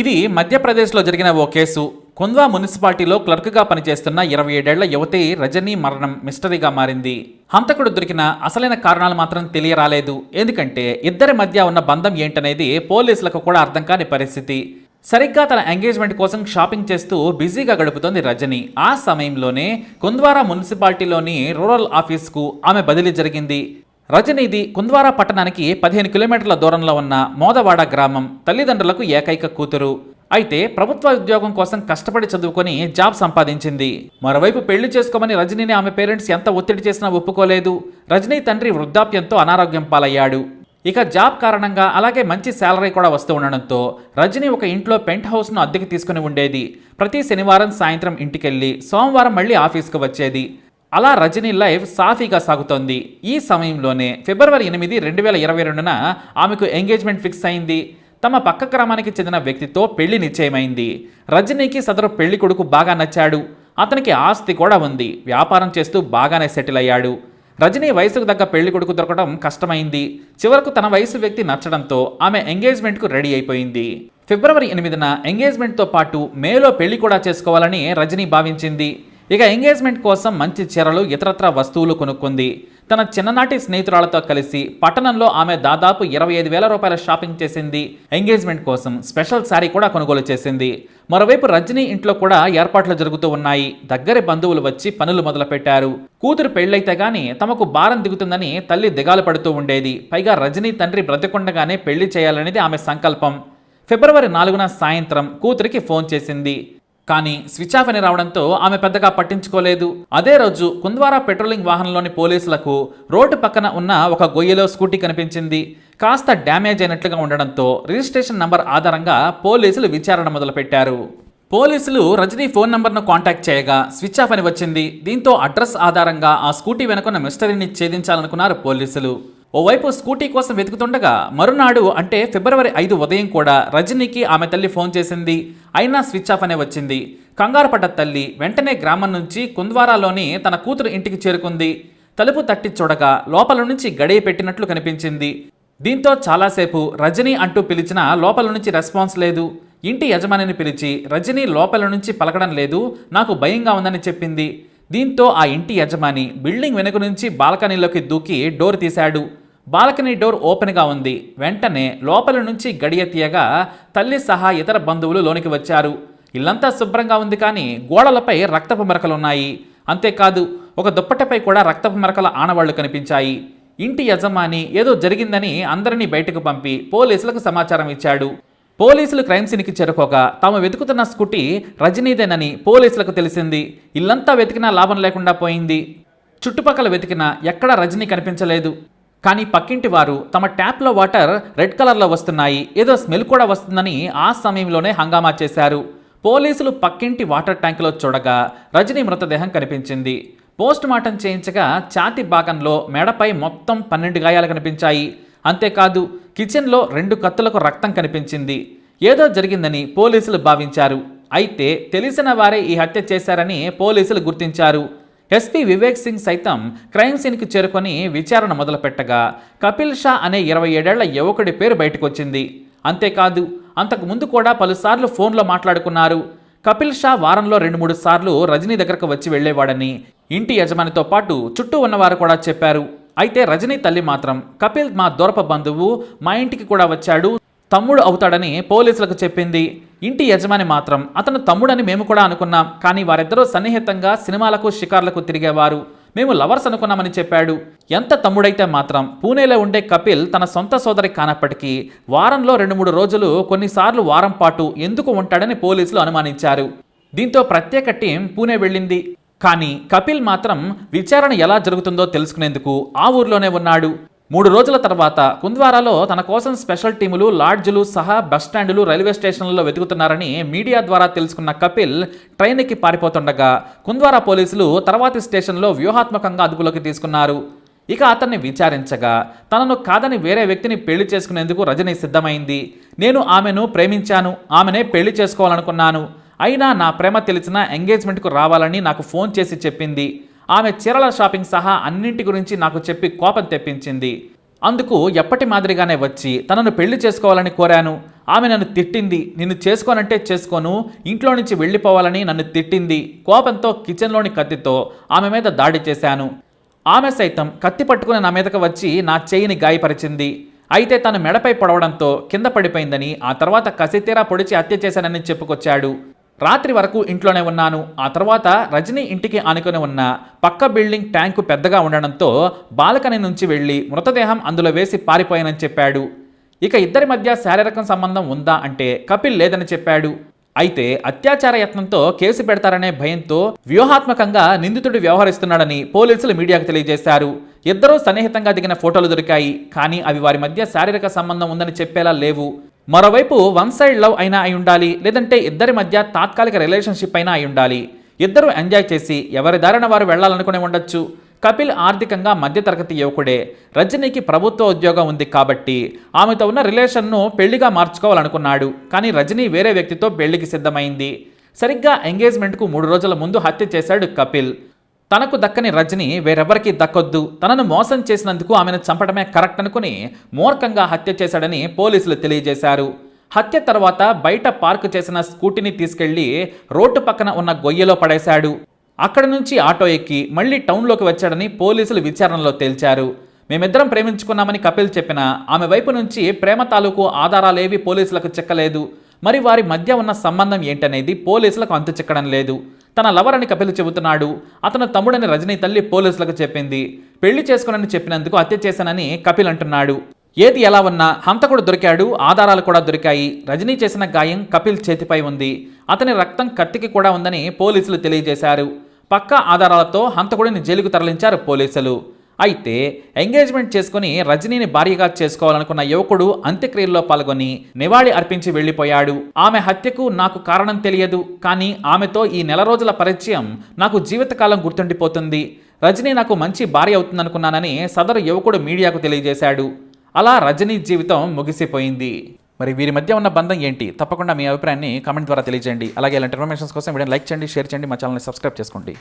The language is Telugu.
ఇది మధ్యప్రదేశ్లో జరిగిన ఓ కేసు. కుంద్వా మున్సిపాలిటీలో క్లర్క్గా పనిచేస్తున్న ఇరవై ఏడేళ్ళ యువతి రజనీ మరణం మిస్టరీగా మారింది. హంతకుడు దొరికిన అసలైన కారణాలు మాత్రం తెలియరాలేదు. ఎందుకంటే ఇద్దరి మధ్య ఉన్న బంధం ఏంటనేది పోలీసులకు కూడా అర్థం కాని పరిస్థితి. సరిగ్గా తన ఎంగేజ్మెంట్ కోసం షాపింగ్ చేస్తూ బిజీగా గడుపుతోంది రజని. ఆ సమయంలోనే కుంద్వారా మున్సిపాలిటీలోని రూరల్ ఆఫీస్కు ఆమె బదిలీ జరిగింది. రజనీది కుంద్వారా పట్టణానికి పదిహేను కిలోమీటర్ల దూరంలో ఉన్న మోదవాడ గ్రామం తల్లిదండ్రులకు ఏకైక కూతురు. అయితే ప్రభుత్వ ఉద్యోగం కోసం కష్టపడి చదువుకొని జాబ్ సంపాదించింది. మరోవైపు పెళ్ళి చేసుకోమని రజనీని ఆమె పేరెంట్స్ ఎంత ఒత్తిడి చేసినా ఒప్పుకోలేదు. రజనీ తండ్రి వృద్ధాప్యంతో అనారోగ్యం పాలయ్యాడు. ఇక జాబ్ కారణంగా అలాగే మంచి శాలరీ కూడా వస్తూ ఉండడంతో రజనీ ఒక ఇంట్లో పెంట్ హౌస్ను అద్దెకి తీసుకుని ఉండేది. ప్రతి శనివారం సాయంత్రం ఇంటికెళ్ళి సోమవారం మళ్ళీ ఆఫీస్కు వచ్చేది. అలా రజనీ లైఫ్ సాఫీగా సాగుతోంది. ఈ సమయంలోనే ఫిబ్రవరి ఎనిమిది రెండు వేల ఇరవై రెండున ఆమెకు ఎంగేజ్మెంట్ ఫిక్స్ అయింది. తమ పక్క గ్రామానికి చెందిన వ్యక్తితో పెళ్ళి నిశ్చయమైంది. రజనీకి సదరు పెళ్ళి కొడుకు బాగా నచ్చాడు. అతనికి ఆస్తి కూడా ఉంది. వ్యాపారం చేస్తూ బాగానే సెటిల్ అయ్యాడు. రజనీ వయసుకు తగ్గ పెళ్ళి కొడుకు దొరకడం కష్టమైంది. చివరకు తన వయసు వ్యక్తి నచ్చడంతో ఆమె ఎంగేజ్మెంట్కు రెడీ అయిపోయింది. ఫిబ్రవరి ఎనిమిదిన ఎంగేజ్మెంట్తో పాటు మేలో పెళ్ళి కూడా చేసుకోవాలని రజనీ భావించింది. ఇక ఎంగేజ్మెంట్ కోసం మంచి చీరలు ఇతరత్ర వస్తువులు కొనుక్కుంది. తన చిన్ననాటి స్నేహితురాలతో కలిసి పట్టణంలో ఆమె దాదాపు ఇరవై ఐదు వేల రూపాయల షాపింగ్ చేసింది. ఎంగేజ్మెంట్ కోసం స్పెషల్ శారీ కూడా కొనుగోలు చేసింది. మరోవైపు రజనీ ఇంట్లో కూడా ఏర్పాట్లు జరుగుతూ ఉన్నాయి. దగ్గరి బంధువులు వచ్చి పనులు మొదలుపెట్టారు. కూతురు పెళ్ళైతే గాని తమకు భారం దిగుతుందని తల్లి దిగాలు పడుతూ ఉండేది. పైగా రజనీ తండ్రి బ్రతికుండగానే పెళ్ళి చేయాలనేది ఆమె సంకల్పం. ఫిబ్రవరి నాలుగున సాయంత్రం కూతురికి ఫోన్ చేసింది. కానీ స్విచ్ ఆఫ్ అని రావడంతో ఆమె పెద్దగా పట్టించుకోలేదు. అదే రోజు కుంద్వారా పెట్రోలింగ్ వాహనంలోని పోలీసులకు రోడ్డు పక్కన ఉన్న ఒక గొయ్యలో స్కూటీ కనిపించింది. కాస్త డ్యామేజ్ అయినట్లుగా ఉండడంతో రిజిస్ట్రేషన్ నంబర్ ఆధారంగా పోలీసులు విచారణ మొదలుపెట్టారు. పోలీసులు రజనీ ఫోన్ నంబర్ను కాంటాక్ట్ చేయగా స్విచ్ ఆఫ్ అని వచ్చింది. దీంతో అడ్రస్ ఆధారంగా ఆ స్కూటీ వెనుకున్న మిస్టరీని ఛేదించాలనుకున్నారు పోలీసులు. ఓవైపు స్కూటీ కోసం వెతుకుతుండగా మరునాడు అంటే ఫిబ్రవరి ఐదు ఉదయం కూడా రజనీకి ఆమె తల్లి ఫోన్ చేసింది. అయినా స్విచ్ ఆఫ్ అనే వచ్చింది. కంగారుపడ్డ తల్లి వెంటనే గ్రామం నుంచి కుంద్వారాలోని తన కూతురు ఇంటికి చేరుకుంది. తలుపు తట్టి చూడగా లోపల నుంచి గడియ పెట్టినట్లు కనిపించింది. దీంతో చాలాసేపు రజనీ అంటూ పిలిచినా లోపల నుంచి రెస్పాన్స్ లేదు. ఇంటి యజమానిని పిలిచి రజనీ లోపల నుంచి పలకడం లేదు నాకు భయంగా ఉందని చెప్పింది. దీంతో ఆ ఇంటి యజమాని బిల్డింగ్ వెనుక నుంచి బాల్కనీలోకి దూకి డోర్ తీశాడు. బాల్కనీ డోర్ ఓపెన్గా ఉంది. వెంటనే లోపల నుంచి గడియ తీయగా తల్లి సహా ఇతర బంధువులు లోనికి వచ్చారు. ఇల్లంతా శుభ్రంగా ఉంది కానీ గోడలపై రక్తపు మరకలున్నాయి. అంతేకాదు ఒక దుప్పటపై కూడా రక్తపు మరకల ఆనవాళ్ళు కనిపించాయి. ఇంటి యజమాని ఏదో జరిగిందని అందరినీ బయటకు పంపి పోలీసులకు సమాచారం ఇచ్చాడు. పోలీసులు క్రైమ్ సీన్కి చేరుకోగా తాము వెతుకుతున్న స్కూటీ రజనీదేనని పోలీసులకు తెలిసింది. ఇల్లంతా వెతికినా లాభం లేకుండా పోయింది. చుట్టుపక్కల వెతికినా ఎక్కడా రజనీ కనిపించలేదు. కానీ పక్కింటి వారు తమ ట్యాప్లో వాటర్ రెడ్ కలర్లో వస్తున్నాయి. ఏదో స్మెల్ కూడా వస్తుందని ఆ సమయంలోనే హంగామా చేశారు. పోలీసులు పక్కింటి వాటర్ ట్యాంకులో చూడగా రజనీ మృతదేహం కనిపించింది. పోస్ట్ మార్టం చేయించగా ఛాతి భాగంలో మెడపై మొత్తం పన్నెండు గాయాలు కనిపించాయి. అంతేకాదు కిచెన్లో రెండు కత్తులకు రక్తం కనిపించింది. ఏదో జరిగిందని పోలీసులు భావించారు. అయితే తెలిసిన వారే ఈ హత్య చేశారని పోలీసులు గుర్తించారు. ఎస్పీ వివేక్ సింగ్ సైతం క్రైమ్ సీన్కి చేరుకొని విచారణ మొదలుపెట్టగా కపిల్ షా అనే ఇరవై ఏడేళ్ళ యువకుడి పేరు బయటకొచ్చింది. అంతేకాదు అంతకు ముందు కూడా పలుసార్లు ఫోన్లో మాట్లాడుకున్నారు. కపిల్ షా వారంలో రెండు మూడు సార్లు రజనీ దగ్గరకు వచ్చి వెళ్ళేవాడని ఇంటి యజమానితో పాటు చుట్టూ ఉన్నవారు కూడా చెప్పారు. అయితే రజనీ తల్లి మాత్రం కపిల్ మా దొరప బంధువు మా ఇంటికి కూడా వచ్చాడు తమ్ముడు అవుతాడని పోలీసులకు చెప్పింది. ఇంటి యజమాని మాత్రం అతను తమ్ముడని మేము కూడా అనుకున్నాం కానీ వారిద్దరూ సన్నిహితంగా సినిమాలకు షికార్లకు తిరిగేవారు. మేము లవర్స్ అనుకున్నామని చెప్పాడు. ఎంత తమ్ముడైతే మాత్రం పూణేలో ఉండే కపిల్ తన సొంత సోదరి కానప్పటికీ వారంలో రెండు మూడు రోజులు కొన్నిసార్లు వారం పాటు ఎందుకు ఉంటాడని పోలీసులు అనుమానించారు. దీంతో ప్రత్యేక టీం పూణే వెళ్ళింది. కానీ కపిల్ మాత్రం విచారణ ఎలా జరుగుతుందో తెలుసుకునేందుకు ఆ ఊర్లోనే ఉన్నాడు. మూడు రోజుల తర్వాత కుంద్వారాలో తన కోసం స్పెషల్ టీములు లాడ్జ్లు సహా బస్టాండ్లు రైల్వే స్టేషన్లలో వెతుకుతున్నారని మీడియా ద్వారా తెలుసుకున్న కపిల్ ట్రైన్ ఎక్కి పారిపోతుండగా కుంద్వారా పోలీసులు తర్వాతి స్టేషన్లో వ్యూహాత్మకంగా అదుపులోకి తీసుకున్నారు. ఇక అతన్ని విచారించగా తనను కాదని వేరే వ్యక్తిని పెళ్ళి చేసుకునేందుకు రజని సిద్ధమైంది. నేను ఆమెను ప్రేమించాను ఆమెనే పెళ్ళి చేసుకోవాలనుకున్నాను. అయినా నా ప్రేమ తెలిసిన ఎంగేజ్మెంట్కు రావాలని నాకు ఫోన్ చేసి చెప్పింది. ఆమె చీరల షాపింగ్ సహా అన్నింటి గురించి నాకు చెప్పి కోపం తెప్పించింది. అందుకు ఎప్పటి మాదిరిగానే వచ్చి తనను పెళ్ళి చేసుకోవాలని కోరాను. ఆమె నన్ను తిట్టింది. నిన్ను చేసుకోనంటే చేసుకోను. ఇంట్లో నుంచి వెళ్ళిపోవాలని నన్ను తిట్టింది. కోపంతో కిచెన్లోని కత్తితో ఆమె మీద దాడి చేశాను. ఆమె సైతం కత్తి పట్టుకుని నా మీదకు వచ్చి నా చేయిని గాయపరిచింది. అయితే తను మెడపై పడవడంతో కింద పడిపోయిందని ఆ తర్వాత కసితీరా పొడిచి హత్య చేశానని చెప్పుకొచ్చాడు. రాత్రి వరకు ఇంట్లోనే ఉన్నాను. ఆ తర్వాత రజనీ ఇంటికి ఆనుకొని ఉన్న పక్క బిల్డింగ్ ట్యాంకు పెద్దగా ఉండడంతో బాల్కనీ నుంచి వెళ్ళి మృతదేహం అందులో వేసి పారిపోయానని చెప్పాడు. ఇక ఇద్దరి మధ్య శారీరకం సంబంధం ఉందా అంటే కపిల్ లేదని చెప్పాడు. అయితే అత్యాచార యత్నంతో కేసు పెడతారనే భయంతో వ్యూహాత్మకంగా నిందితుడు వ్యవహరిస్తున్నాడని పోలీసులు మీడియాకు తెలియజేశారు. ఇద్దరూ సన్నిహితంగా దిగిన ఫోటోలు దొరికాయి. కానీ అవి వారి మధ్య శారీరక సంబంధం ఉందని చెప్పేలా లేవు. మరోవైపు వన్ సైడ్ లవ్ అయినా అయి ఉండాలి లేదంటే ఇద్దరి మధ్య తాత్కాలిక రిలేషన్షిప్ అయినా అయి ఉండాలి. ఇద్దరు ఎంజాయ్ చేసి ఎవరి దారిన వారు వెళ్ళాలనుకునే ఉండొచ్చు. కపిల్ ఆర్థికంగా మధ్యతరగతి యువకుడే. రజనీకి ప్రభుత్వ ఉద్యోగం ఉంది కాబట్టి ఆమెతో ఉన్న రిలేషన్ను పెళ్ళిగా మార్చుకోవాలనుకున్నాడు. కానీ రజనీ వేరే వ్యక్తితో పెళ్ళికి సిద్ధమైంది. సరిగ్గా ఎంగేజ్మెంట్కు మూడు రోజుల ముందు హత్య చేశాడు కపిల్. తనకు దక్కని రజని వేరెవరికీ దక్కొద్దు. తనను మోసం చేసినందుకు ఆమెను చంపడమే కరెక్ట్ అనుకుని మూర్ఖంగా హత్య చేశాడని పోలీసులు తెలియజేశారు. హత్య తర్వాత బయట పార్క్ చేసిన స్కూటీని తీసుకెళ్ళి రోడ్డు పక్కన ఉన్న గొయ్యలో పడేశాడు. అక్కడి నుంచి ఆటో ఎక్కి మళ్ళీ టౌన్లోకి వచ్చాడని పోలీసులు విచారణలో తేల్చారు. మేమిద్దరం ప్రేమించుకున్నామని కపిల్ చెప్పినా ఆమె వైపు నుంచి ప్రేమ తాలూకు ఆధారాలేవి పోలీసులకు చిక్కలేదు. మరి వారి మధ్య ఉన్న సంబంధం ఏంటనేది పోలీసులకు అంతు చిక్కడం లేదు. తన లవర్ అని కపిల్ చెబుతున్నాడు. అతను తమ్ముడని రజనీ తల్లి పోలీసులకు చెప్పింది. పెళ్ళి చేసుకునని చెప్పినందుకు హత్య చేశానని కపిల్ అంటున్నాడు. ఏది ఎలా ఉన్నా హంతకుడు దొరికాడు ఆధారాలు కూడా దొరికాయి. రజనీ చేసిన గాయం కపిల్ చేతిపై ఉంది. అతని రక్తం కత్తికి కూడా ఉందని పోలీసులు తెలియజేశారు. పక్కా ఆధారాలతో హంతకుడిని జైలుకు తరలించారు పోలీసులు. అయితే ఎంగేజ్మెంట్ చేసుకుని రజనీని భార్యగా చేసుకోవాలనుకున్న యువకుడు అంత్యక్రియల్లో పాల్గొని నివాళి అర్పించి వెళ్ళిపోయాడు ఆమె హత్యకు నాకు కారణం తెలియదు. కానీ ఆమెతో ఈ నెల రోజుల పరిచయం నాకు జీవితకాలం గుర్తుండిపోతుంది. రజనీ నాకు మంచి భార్య అవుతుందనుకున్నానని సదరు యువకుడు మీడియాకు తెలియజేశాడు. అలా రజనీ జీవితం ముగిసిపోయింది. మరి వీరి మధ్య ఉన్న బంధం ఏంటి? తప్పకుండా మీ అభిప్రాయాన్ని కామెంట్ ద్వారా తెలియజేయండి. అలాగే ఇలాంటి ఇన్ఫర్మేషన్స్ కోసం వీడియో లైక్ చేయండి షేర్ చేయండి మా ఛానల్ని సబ్స్క్రైబ్ చేసుకోండి.